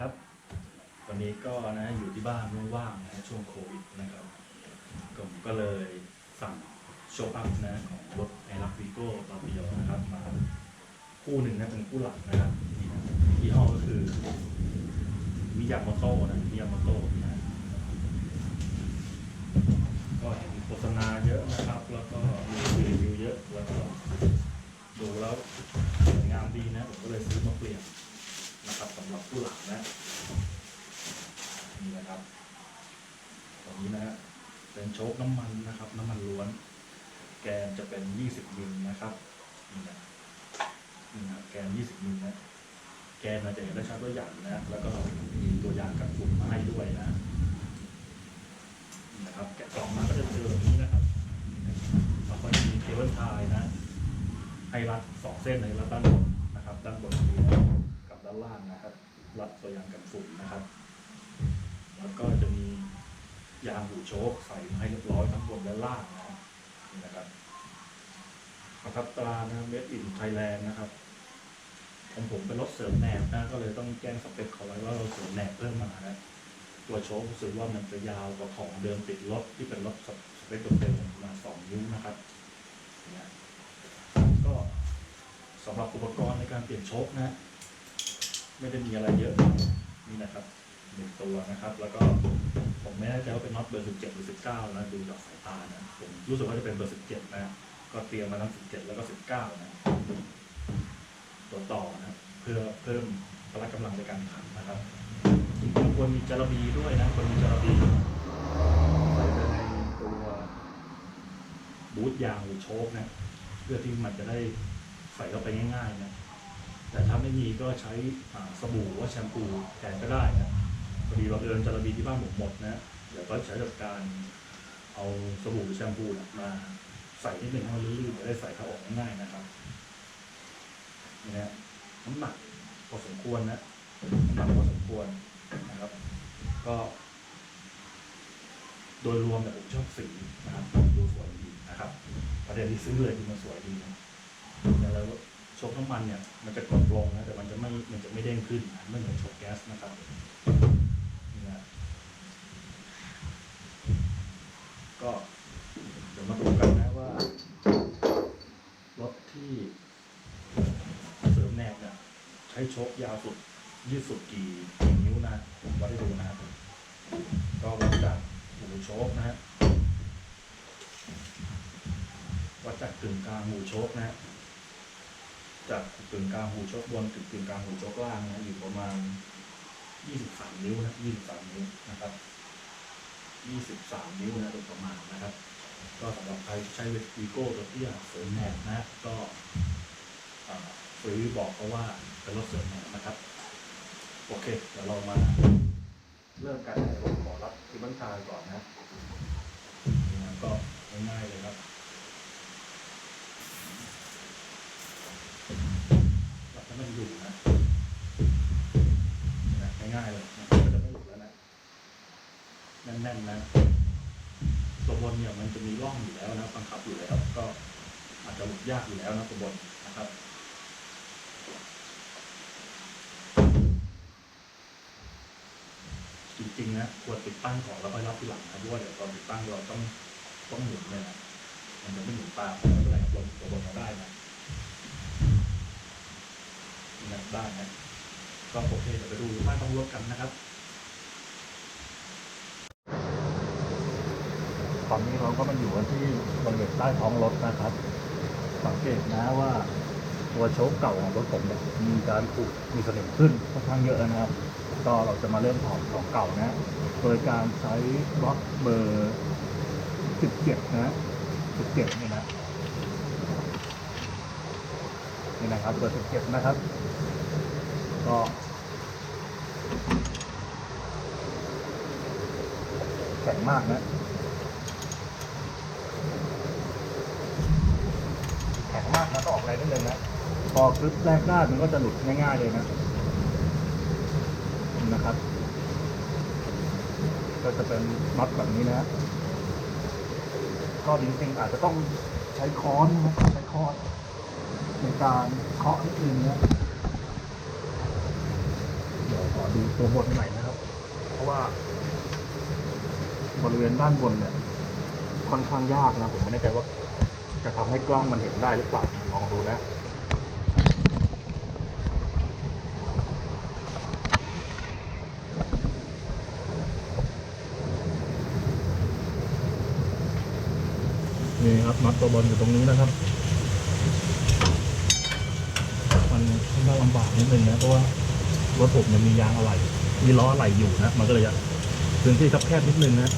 ครับวันนี้ก็นะอยู่ที่บ้านว่างๆนะช่วงโควิดนะครับผมก็เลยสั่งโชว์อัพนะของรถไอรักวีโก้ตอปิโอนะครับมาคู่หนึ่งนะเป็นคู่หลักนะครับนี่นะยี่ห้อก็คือมิยาโมโต้นะมิยาโมโต้นะก็เห็นโฆษณาเยอะนะครับ แล้วก็มีรีวิวเยอะแล้วก็ดูแล้วสวยงามดีนะ ผมก็เลยซื้อมาเปลี่ยน นะครับสำหรับผู้หลังนะนี่นะครับตรงนี้นะฮะเป็นโชคน้ำมันนะครับ น้ำมันล้วน แกนจะเป็น 20มิลนะครับนี่นะนี่นะแกน 20มิลนะแกนเราจะเห็นได้ชัดตัวอย่างนะ แล้วก็มีตัวอย่างกับฝุ่นมาให้ด้วยนะนะครับแกะกล่องมาก็จะเจอแบบนี้นะครับแล้วก็มีเคเบิลไทยนะให้รัดสองเส้นในรัดด้านบนนะครับ ด้านบนนี้นะานล่างนะครับรัดตัวอยางกันฝุ่นนะครับ แล้วก็จะมียางหูโชคใส่มาให้เรียบร้อยทั้งบนและล่างนะครับนี่นะครับประทับตรานะเมดอินไทยแลนด์นะครับของผมเป็นรถเสริมแหนบนะก็เลยต้องแจ้งสเปคเขาไว้ว่าเราเสริมแหนบเพิ่มมานะตัวโชครู้สึกว่ามันจะยาวกว่าของเดิมติดรถที่เป็นรถสเปคเดิมประมาณสองนิ้วนะครับก็สำหรับอุปกรณ์ในการเปลี่ยนโชคนะ ไม่ได้มีอะไรเยอะนี่นะครับหนึ่งตัวนะครับ แล้วก็ผมไม่แน่ใจว่าเป็นน็อตเบอร์สิบเจ็ดหรือสิบเก้านะดูจากสายตานะผมรู้สึกว่าจะเป็นเบอร์สิบเจ็ดนะก็เตรียมมาทั้งสิบเจ็ดแล้วก็สิบเก้านะตัวต่อนะเพื่อเพิ่มพละกำลังในการขันนะครับจริงๆควรมีจารบีด้วยนะควรมีจารบีใส่ไปในตัวบูทยางหรือโชคนะเพื่อที่มันจะได้ใส่เข้าไปง่ายๆนะ แต่ถ้าไม่มีก็ใช้สบู่ว่าแชมพูแทนก็ได้นะพอดีเราเดินจารบีที่บ้านผมหมดนะเดี๋ยวก็ใช้จัดการเอาสบู่หรือแชมพูนะมาใส่นิดหนึ่งให้มันลื่นๆจะได้ใส่เข้าออกง่ายๆนะครับนี่นะน้ำหนักพอสมควรนะน้ำหนักพอสมควรนะครับ ก็ โดยรวมเนี่ยผมชอบสีนะครับดูสวยดีนะครับ ประเด็นที่ซื้อเลยคือมันสวยดีนะแล้ว โชคน้ำมันเนี่ยมันจะกดลงนะแต่มันจะไม่มันจะไม่เด้งขึ้นนะไม่เหมือนโชคแก๊สนะครับนี่นะก็เดี๋ยวมาดูกันนะว่ารถที่เสริมแนบเนี่ยใช้โชคยาวสุดยืดสุดกี่กี่นิ้วนะผมวัดให้ดูนะครับก็วัดจากหูโชคนะฮะวัดจากกึ่งกลางหูโชคนะฮะ จากกึ่งกลางหูชคบนถึงกึ่งกลางหูชคล่างนะอยู่ประมาณ 23 นิ้วนะ23 นิ้วนะครับ 23 นิ้วนะโดยประมาณนะครับ ก็สำหรับใครที่ใช้เวีโก้ตัวเตี้ยเสริมแหนบนะ ก็อ่าซื้อบอกเขาว่าเป็นรถเสริมแหนบนะครับ โอเค เดี๋ยวเรามาเริ่มการให้ผมขอรับที่บัญชาก่อนนะนี่นะก็ง่ายๆเลยครับ เราจะไม่อยู่นะนี่นะง่ายๆเลยนก็จะไม่หลุดแล้วนะแน่นๆนะตัวบนเนี่ยมันจะมีร่องอยู่แล้วนะบังคับอยู่แล้วก็อาจจะหลุดยากอยู่แล้วนะตัวบนนะครับจริงๆนะควรติดตั้งก่อนแล้วค่อยรับทีหลังนะเพราะว่าเดี๋ยวตอนติดตั้งเราต้องต้องหมุนเลยนะมันจะไม่หมุนตามไม่เป็นไรครับลงตัวบนเราได้นะ นี่นะได้นะก็โอเคเดี๋ยวไปดูบ้านต้องรถกันนะครับ ตอนนี้เราก็มาอยู่กันที่บริเวณใต้ท้องรถนะครับ สังเกตนะว่าตัวโชคเก่าของรถผมเนี่ยมีการขูดมีสนิมขึ้นค่อนข้างเยอะนะครับ ก็เราจะมาเริ่มถอดของเก่านะ โดยการใช้บล็อกเบอร์ 17 นะ 17 นี่นะ นี่นะครับเบอร์17นะครับ ก็แข็งมากนะแข็งมากนะต้องออกอะไรได้เลยนะพอกรึปแรกได้ามันก็จะหลุดง่ายๆเลยนะนะครับ ก็จะเป็นน็อตแบบนี้นะก็จริงๆอาจจะต้องใช้ค้อนนะครับใช้ค้อน ในการเคาะนิดนึงนะเดี๋ยวก่อดูตัวบนหน่อยนะครับ เพราะว่า บริเวณด้านบนเนี่ยค่อนข้างยากนะ ผมไม่แน่ใจว่า จะทำให้กล้องมันเห็นได้หรือเปล่าลองดูนะนี่ครับน็อตตัวบนอยู่ตรงนี้นะครับ มันค่อนข้าง ลำบากนิดนึงนะเพราะว่ารถผมเนี่ยมียางอะไหล่มีล้ออะไหล่อยู่นะมันก็เลยจะพื้นที่คับแคบนิดนึงนะ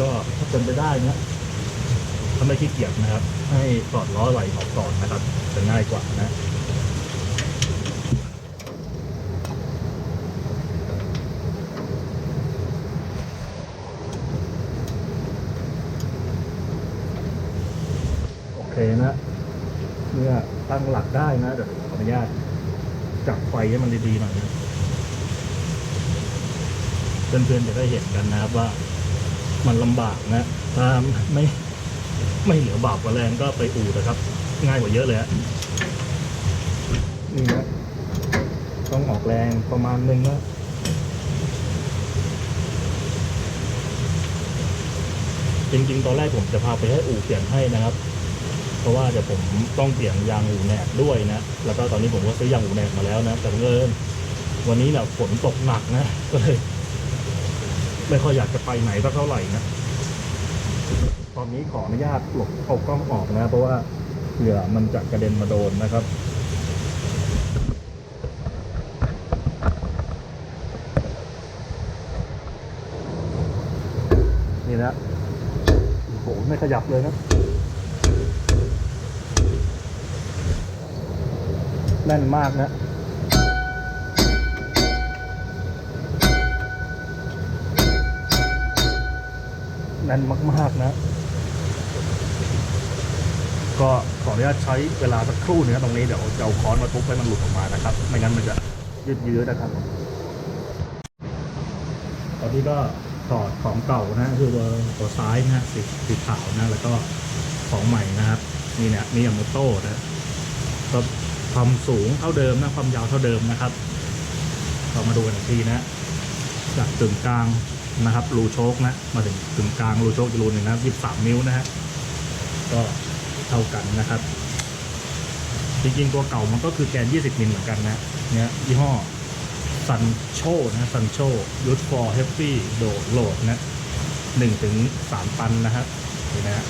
ก็ถ้าเป็นไปได้นะถ้าไม่ขี้เกียจนะครับ ให้ถอดล้ออะไหล่ออกก่อนนะครับจะง่ายกว่านะโอเคนะเมื่อตั้งหลักได้นะเดี๋ยว ออนุญาตจับไฟให้มันดีๆหน่อยนะเพื่อนๆจะได้เห็นกันนะครับว่ามันลำบากนะถ้าไม่ไม่เหลือบาปกว่าแรงก็ไปอู่นะครับ ง่ายกว่าเยอะเลยฮะนี่นะต้องออกแรงประมาณนึงนะจริงๆ ตอนแรกผมจะพาไปให้อู่เปลี่ยนให้นะครับ เพราะว่าเดี๋ยวผมต้องเปลี่ยนยางอูแหนกด้วยนะ แล้วก็ตอนนี้ผมก็ซื้อยางอูแหนกมาแล้วนะ แต่บังเอิญวันนี้เนี่ยฝนตกหนักนะ ก็เลยไม่ค่อยอยากจะไปไหนสักเท่าไหร่นะ ตอนนี้ขออนุญาตหลบเอากล้องออกนะ เพราะว่าเผื่อมันจะกระเด็นมาโดนนะครับนี่นะโอ้โหไม่ขยับเลยนะ น่นมากนะแน่นมากๆนะ ก็ขออนุญาตใช้เวลาสักครู่นึงนะตรงนี้เดี๋ยวจะเอาค้อนมาทุบให้มันหลุดออกมานะครับ ไม่งั้นมันจะยืดเยื้อนะครับ ตอนนี้ก็ถอดของเก่านะคือตัวตัวซ้ายนะสีสีขาวนะแล้วก็ของใหม่นะครับนี่เนี่ยมียาโมโต้นะก็ ความสูงเท่าเดิมนะความยาวเท่าเดิมนะครับเรามาดูกันอีกทีนะ จากตึงกลางนะครับ รูโชคนะ มาถึงตึงกลางรูโชคอีกรูหนึ่งนะยี่สามนิ้วนะฮะก็เท่ากันนะครับ จริงๆตัวเก่ามันก็คือแกน 20มิลเหมือนกันนะเนี่ยยี่ห้อซันโชนะซันโชยูทฟอร์เฮฟฟี่โดโหลดนะหนึ่งถึงสามตันนะครับนี่นะฮะ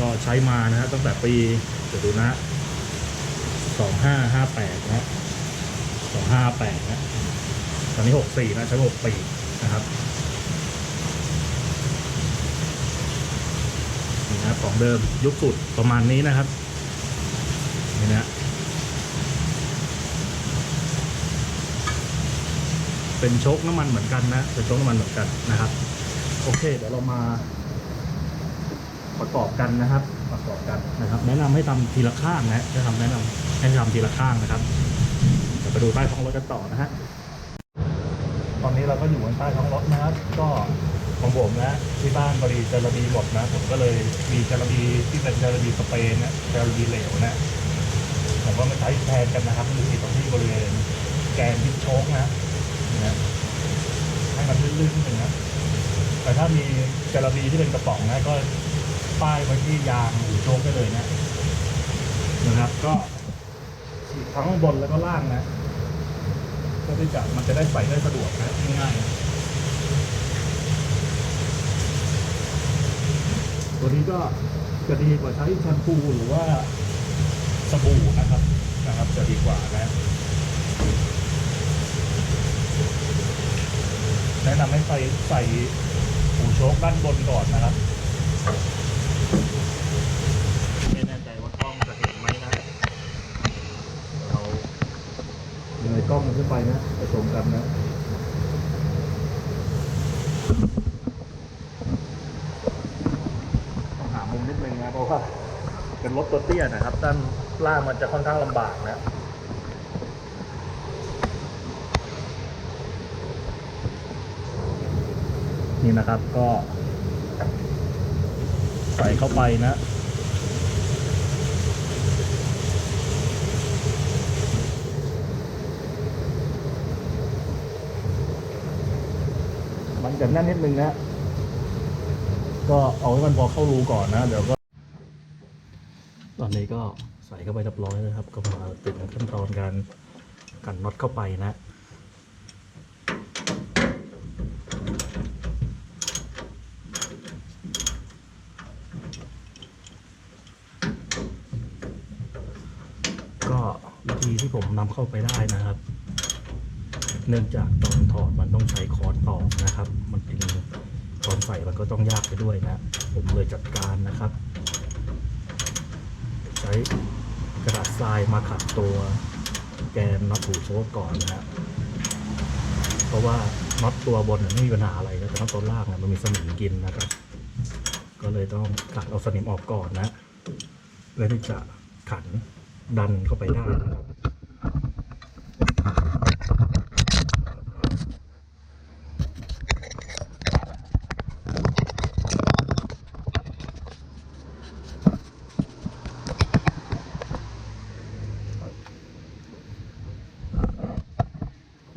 ก็ใช้มานะฮะตั้งแต่ปีเดี๋ยวดูนะ สองห้าห้าแปดนะสองห้าแปดนะตอนนี้หกสี่นะใช้หกปีนะครับนี่นะของเดิมยุคสุดประมาณนี้นะครับนี่นะเป็นโชคน้ำมันเหมือนกันนะเป็นโชคน้ำมันเหมือนกันนะครับ โอเค เดี๋ยวเรามา ประกอบกันนะครับ ประกอบกันนะครับ แนะนำให้ทำทีละข้างนะจะทำแนะนำให้ทำทีละข้างนะครับเดี๋ยวไปดูใต้ท้องรถกันต่อนะฮะตอนนี้เราก็อยู่บนใต้ท้องรถนะครับ ก็ของผมนะที่บ้านบริจาระบีหมดนะผมก็เลยมีจาระบีที่เป็นจาระบีสเปรย์นะจาระบีเหลวนะผมก็มาใช้แทนกันนะครับคือตรงที่บริเวณแกนที่โชคนะนะให้มันลื่นๆนิดนึงนะแต่ถ้ามีจาระบีที่เป็นกระป๋องนะก็ ป้ายไว้ที่ยางหรือโชคได้เลยนะนะครับ ก็ฉีดทั้งบนแล้วก็ล่างนะเพื่อที่จะมันจะได้ใส่ได้สะดวกนะง่ายๆตัวนี้ก็จะดีกว่าใช้แชมพูหรือว่าสบู่นะครับนะครับ จะดีกว่านะแนะนำให้ใส่ใส่หูโชคด้านบนก่อนนะครับ ไม่แน่ใจว่ากล้องจะเห็นไหมนะเรายังไงกล้องมันขึ้นไปนะไปชมกันนะต้องหามุมนิดนึงนะเพราะว่าเป็นรถตัวเตี้ยนะครับ ด้านล่างมันจะค่อนข้างลำบากนะนี่นะครับก็ ใส่เข้าไปนะมันจะแน่นนิดนึงนะ ก็เอาให้มันพอเข้ารูก่อนนะ เดี๋ยวก็ ตอนนี้ก็ใส่เข้าไปเรียบร้อยนะครับ ก็มาติดขั้นตอนการกันน็อตเข้าไปนะ เข้าไปได้นะครับ เนื่องจากตอนถอดมันต้องใช้ค้อนตอกนะครับ มันเป็นตอนใส่มันก็ต้องยากไปด้วยนะ ผมเลยจัดการนะครับ ใช้กระดาษทรายมาขัดตัวแกนน็อตหูโชกก่อนนะฮะเพราะว่าน็อตตัวบนไม่มีปัญหาอะไรนะแต่น็อตตัวล่างมันมีสนิมกินนะครับ ก็เลยต้องขัดเอาสนิมออกก่อนนะเพื่อที่จะขันดันเข้าไปได้นะครับ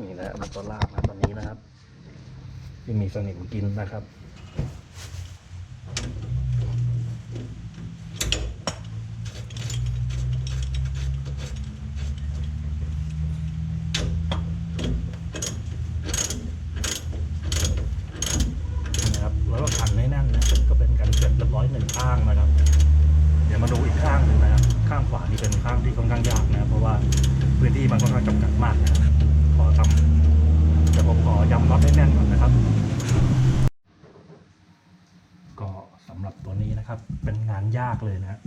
นี่นะมันตัว ลากนะตอนนี้นะครับ ที่มีสนิมกินนะครับ แล้วก็ขันให้แน่นนะ ก็เป็นการเสร็จเรียบร้อยหนึ่งข้างนะครับ เดี๋ยวมาดูอีกข้างหนึ่งนะครับ ข้างขวานี่เป็นข้างที่ค่อนข้างยากนะเพราะว่าพื้นที่มันค่อนข้างจำกัดมากนะครับ ขอทำเดี๋ยวผมขอย้ำน็อตให้แน่นก่อนนะครับ ก็สำหรับตัว นี้นะครับ เป็นงานยากเลยนะ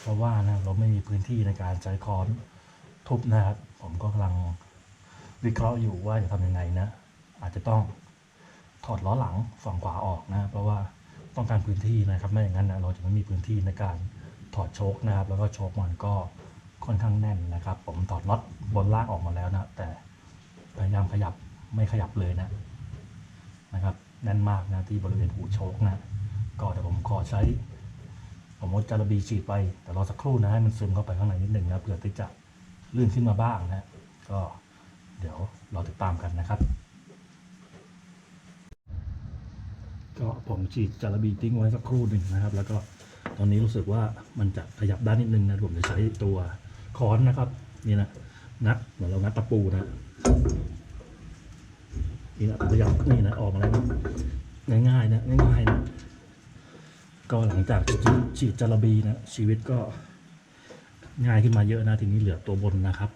เพราะว่านะเราไม่มีพื้นที่ในการใช้ค้อนทุบนะครับ ผมก็กำลังวิเคราะห์อยู่ว่าจะทำยังไงนะ อาจจะต้องถอดล้อหลังฝั่งขวาออกนะ เพราะว่าต้องการพื้นที่นะครับ ไม่อย่างนั้นนะเราจะไม่มีพื้นที่ในการถอดโชคนะครับ แล้วก็โชคมันก็ค่อนข้างแน่นนะครับ ผมถอดน็อตบนล่างออกมาแล้วนะ แต่พยายามขยับไม่ขยับเลยนะนะครับ แน่นมากนะที่บริเวณหูโชคนะ ก็เดี๋ยวผมขอใช้ผมมดจารบีฉีดไปแต่รอสักครู่นะให้มันซึมเข้าไปข้างในนิดหนึ่งนะเผื่อที่จะลื่นขึ้นมาบ้างนะก็เดี๋ยวรอติดตามกันนะครับ ก็ผมฉีดจารบีทิ้งไว้สักครู่หนึ่งนะครับ แล้วก็ตอนนี้รู้สึกว่ามันจะขยับด้านนิดนึงนะผมจะใช้ตัวค้อนนะครับนี่นะงัดเหมือนเรางัดตะปูนะนี่นะพยายามนี่นะออกมาแล้วนะง่ายๆนะง่ายๆนะ ก็หลังจากฉีดจาระบีนะชีวิตก็ง่ายขึ้นมาเยอะนะทีนี้เหลือตัวบนนะครับ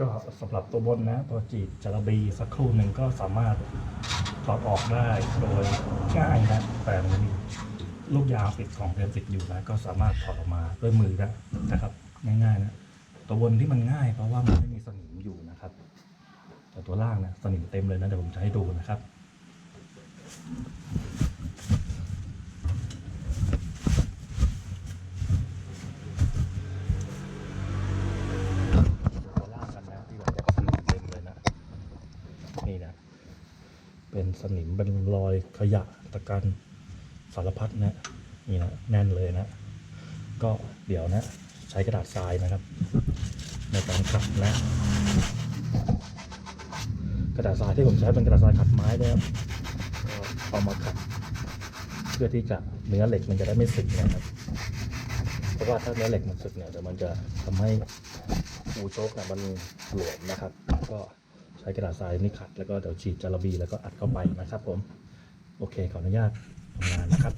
ก็สำหรับตัวบนนะพอจีดจาระบีสักครู่หนึ่งก็สามารถถอดออกได้โดยง่ายนะแต่มันมีลูกยางปิดของเทมติดอยู่นะก็สามารถถอดออกมาด้วยมือได้นะครับ ง่ายๆนะตัวบนที่มันง่ายเพราะว่ามันไม่มีสนิมอยู่นะครับ แต่ตัวล่างนะสนิมเต็มเลยนะเดี๋ยวผมจะให้ดูนะครับ เต็มเลยนะนี่นะเป็นสนิมเป็นรอยขยะตะกันสารพัดนะนี่นะแน่นเลยนะ ก็เดี๋ยวนะ ใช้กระดาษทรายนะครับ ในการขัดนะ กระดาษทรายที่ผมใช้เป็นกระดาษทรายขัดไม้นะครับ เอามาขัดเพื่อที่จะเนื้อเหล็กมันจะได้ไม่สึกนะครับ เพราะว่าถ้าเนื้อเหล็กมันสึกเนี่ยเดี๋ยวมันจะทำให้หูโชคเนี่ยมันหลวมนะครับ ก็ใช้กระดาษทรายนี่ขัดแล้วก็เดี๋ยวฉีดจาระบีแล้วก็อัดเข้าไปนะครับ ผม โอเคขออนุญาตทำงานนะครับ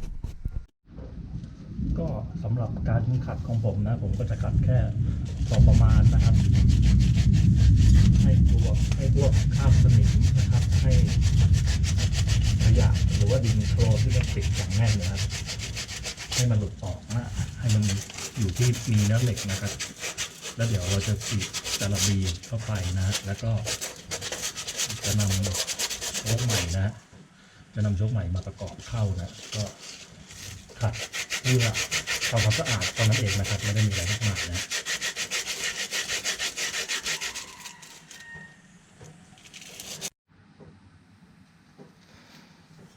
ก็สำหรับการขัดของผมนะ ผมก็จะขัดแค่พอประมาณนะครับ ให้ตัวให้พวกคราบสนิมนะครับ ให้ขยะหรือว่าดินโคลนที่มันติดอย่างแนะครับ ให้มันหลุดออกนะให้มันอยู่ที่มีเนื้อเหล็กนะครับ แล้วเดี๋ยวเราจะฉีดจาระบีเข้าไปนะแล้วก็จะนำโชคใหม่นะ จะนำโชคใหม่มาประกอบเข้านะ ก็ขัดเพื่อทำความสะอาดตอนนั้นเองนะครับ ไม่ได้มีอะไรมากมายนะ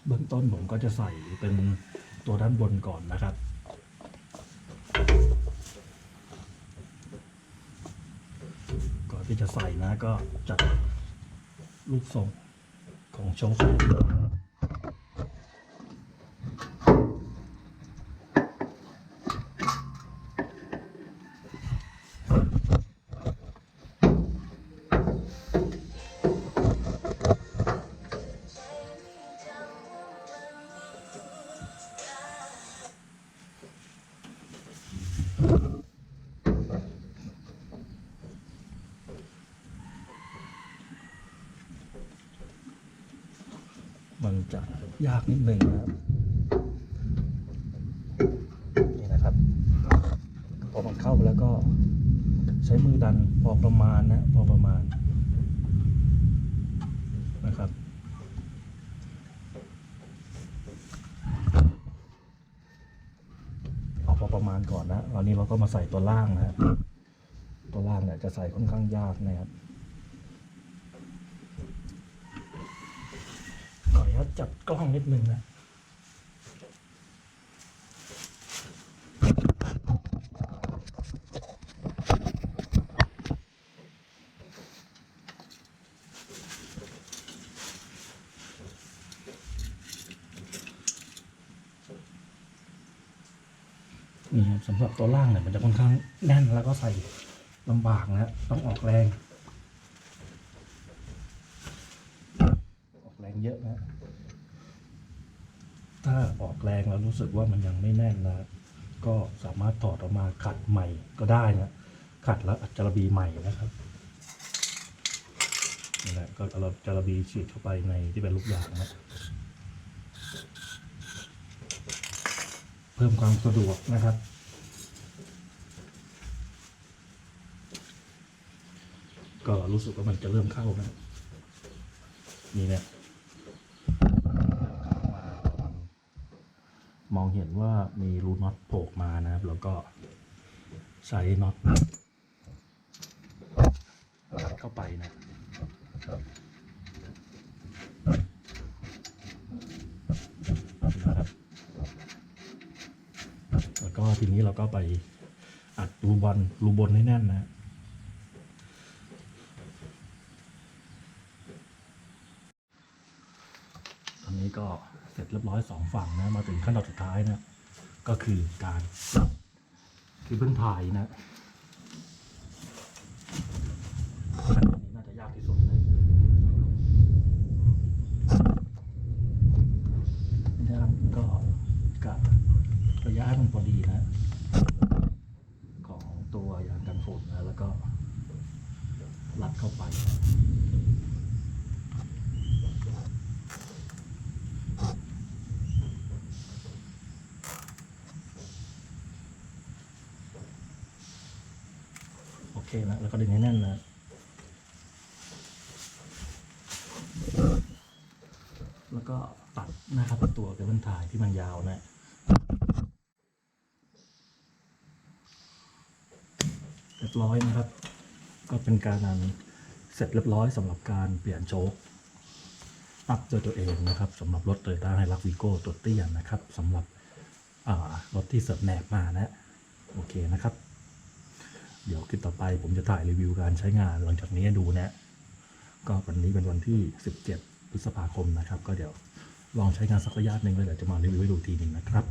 เบื้องต้นผมก็จะใส่เป็นตัวด้านบนก่อนนะครับ ก่อนที่จะใส่นะก็จัดลูกทรงของโชค มันจะยากนิดหนึ่งนะครับ นี่นะครับ พอมันเข้าไปแล้วก็ใช้มือดันพอประมาณนะ พอประมาณนะครับ เอาพอประมาณก่อนนะตอนนี้เรา ก็มาใส่ตัวล่างนะครับ ตัวล่างเนี่ยจะใส่ค่อนข้างยากนะครับขออนุญาตจับกล้องนิดนึงนะ นี่ครับสำหรับ ตัวล่างเนี่ยมันจะค่อนข้างแน่นแล้วก็ใส่ลำบากนะต้องออกแรง ออกแรงเยอะนะ ถ้าออกแรงแล้วรู้สึกว่ามันยังไม่แน่นนะก็สามารถถอดออกมาขัดใหม่ก็ได้นะ ขัดแล้วอัดจระบีใหม่นะครับนี่แหละก็เอาจระบีฉีดเข้าไปในที่เป็นลูกยางนะเพิ่มความสะดวกนะครับ ก็รู้สึกว่ามันจะเริ่มเข้านะนี่เนี่ยมองเห็นว่ามีรูน็อตโผล่มานะครับ แล้วก็ใช้น็อตเข้าไปนะครับแล้วก็ทีนี้เราก็ไปอัดรูบอลรูบนให้แน่นนะ ตอนนี้ก็ เสร็จเรียบร้อยสองฝั่งนะมาถึงขั้นตอนสุดท้ายนะก็คือการตัดคือเพิ่งถ่ายนะขั้นตอนนี้น่าจะยากที่สุดนะนะครับก็กะระยะให้มันพอดีนะของตัวยางกันฝนนะแล้วก็รัดเข้าไป โอเค นะแล้วก็ดึงให้แน่นนะแล้วก็ตัดนะครับตัวเคเบิลถ่ายที่มันยาวนะเรียบร้อยนะครับ ก็เป็นการนันเสร็จเรียบร้อยสำหรับการเปลี่ยนโชคอัพด้วยตัวเองนะครับสำหรับรถโตโยต้าไฮรักวีโก้ตัวเตี้ยนะครับสำหรับรถที่เสิร์ฟแหนบมานะ โอเคนะครับ เดี๋ยวคลิปต่อไปผมจะถ่ายรีวิวการใช้งานหลังจากนี้ดูนะ ก็วันนี้เป็นวันที่ 17พฤษภาคมนะครับ ก็เดี๋ยวลองใช้งานสักระยะหนึ่งแล้วเดี๋ยวจะมารีวิวให้ดูทีหนึ่งนะครับ